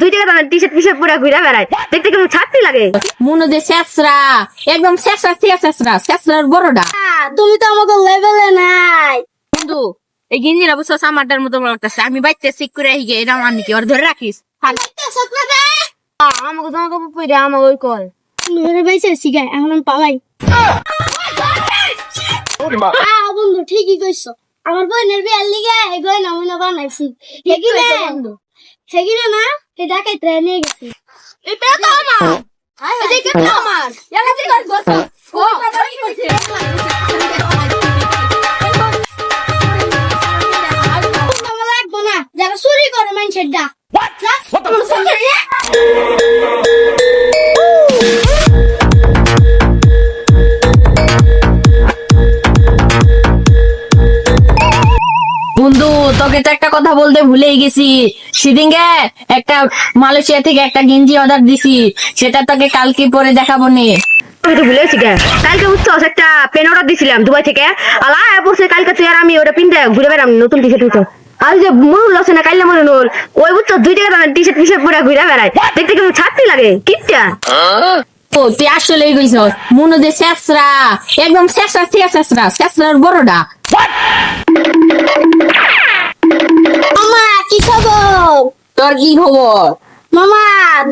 দুই টাকা দামের টি শার্ট পিসার্ট পরে ঘুরে বেড়ায়। দেখতে কেমন ছাড়তি লাগে? মনে যে শেষরা একদম শেষরা থেকে শেষরা শেষরার বড়টা। তুমি তো আমাকে লেভেলে নাই। বন্ধু এই গিঞ্জিরা বুঝছ আমারটার মতো লাগতেছে আমি বাইতে সিক করে হিগে এটা আমার নাকি ওর ধরে রাখিস। আমাকে তোমাকে পরে আমাকে ওই কল। ধরে পাইছে শিখাই এখন আমি পালাই। বন্ধু ঠিকই কইছো। আমার বোনের বিয়ার লিগে এগোয় নমুনা বানাইছি। সেগিনে না এই ঢাকায় ট্রেন গেছি এটা তো আমার এদিকে তো আমার আমার লাগবো না যারা চুরি করে মানুষের ডা বন্ধু তোকে তো একটা কথা বলতে ভুলেই গেছি। সেদিনকে একটা মালয়েশিয়া থেকে একটা গেঞ্জি অর্ডার দিছি। সেটা তোকে কালকে পরে দেখাবো নি। তো ভুলে গেছি কালকে উঠছস একটা পেন অর্ডার দিছিলাম দুবাই থেকে। আলা পড়ছে কালকে তুই আর আমি ওটা পিনতে ঘুরে বেড়াম নতুন টি শার্ট উঠো আর যে মনুল আছে না কাইলে মনুল ওই বুঝছ দুই টাকা দামের টি শার্ট পরে ঘুরে বেড়ায়। দেখতে ছাড়তি লাগে? কিপটা? ও তুই আসলেই মনে শেষরা একদম শেষরা থেকে শেষরা শেষরার বড়টা। তোর কি খবর? মামা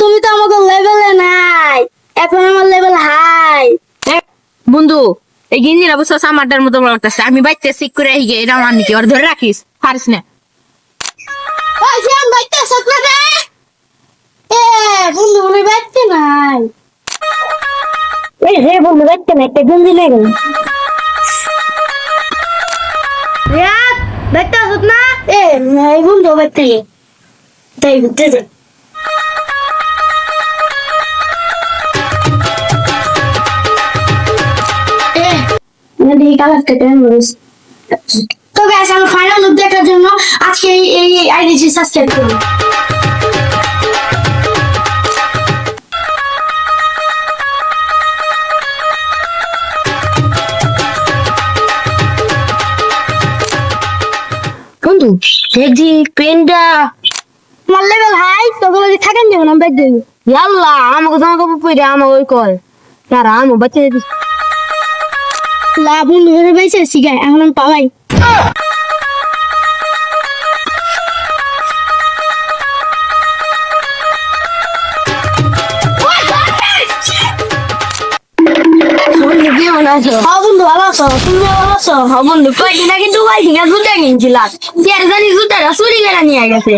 তুমি তো আমাকে লেভেলে নাই। এখন আমার লেভেল হাই বন্ধু এই গেঞ্জিরা বুঝছ আমারটার মতো লাগতেছে আমি বাইতে সিক করে হিগে এটা আমার নাকি ওর ধরে রাখিস পারিস না। বাইতে সত্য রে এ বন্ধু মনে বাইতে নাই। এই রে বন্ধু দেখতে না একটা গঞ্জি লেগে রিয়াদ বাইতে সত্য না। এ নাই বন্ধু বাইতে এ কালার কেটে তো গ্যাস আমি ফাইনাল লুক দেখার জন্য আজকে এই এই আইডিটি সাবস্ক্রাইব করুন বন্ধু দেখছি পেনটা আমার লেভেল হাই তবে যদি থাকেন যেমন আমি ব্যাগ দিই ইয়াল্লা, আমাকে তোমাকে পরে আমাকে ওই কল। তার আমো বাচ্চা দিদি লাভ করে শিখাই এখন আমি পালাই। আছো হ্যাঁ বন্ধু ভালো আছো তুমি ভালো আছো হ্যাঁ বন্ধু কয়েকদিন আগে দুবাই থেকে জুতা কিনছিলাম এর জানি জুতাটা চুরি করে নিয়ে গেছে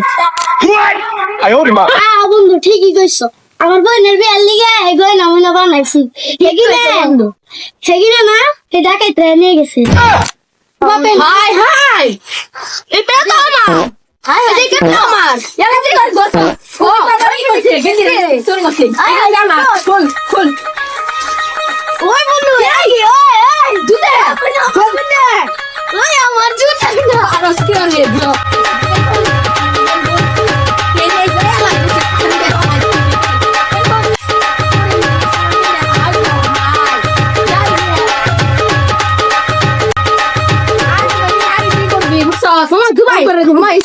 হ্যাঁ বন্ধু ঠিকই কইছো আমার বোনের বিয়ার লিগে এগোয় নমুনা বানাইছি হেগিনে হেগিনে না সে ডাকাইতে নিয়ে গেছে হাই হাই এটা তো আমার হাই এটা কেন আমার ইয়ালা তুই গছ গছ ও তোর গছ তোর গছ আয় আয় আমার খুল খুল দুবাই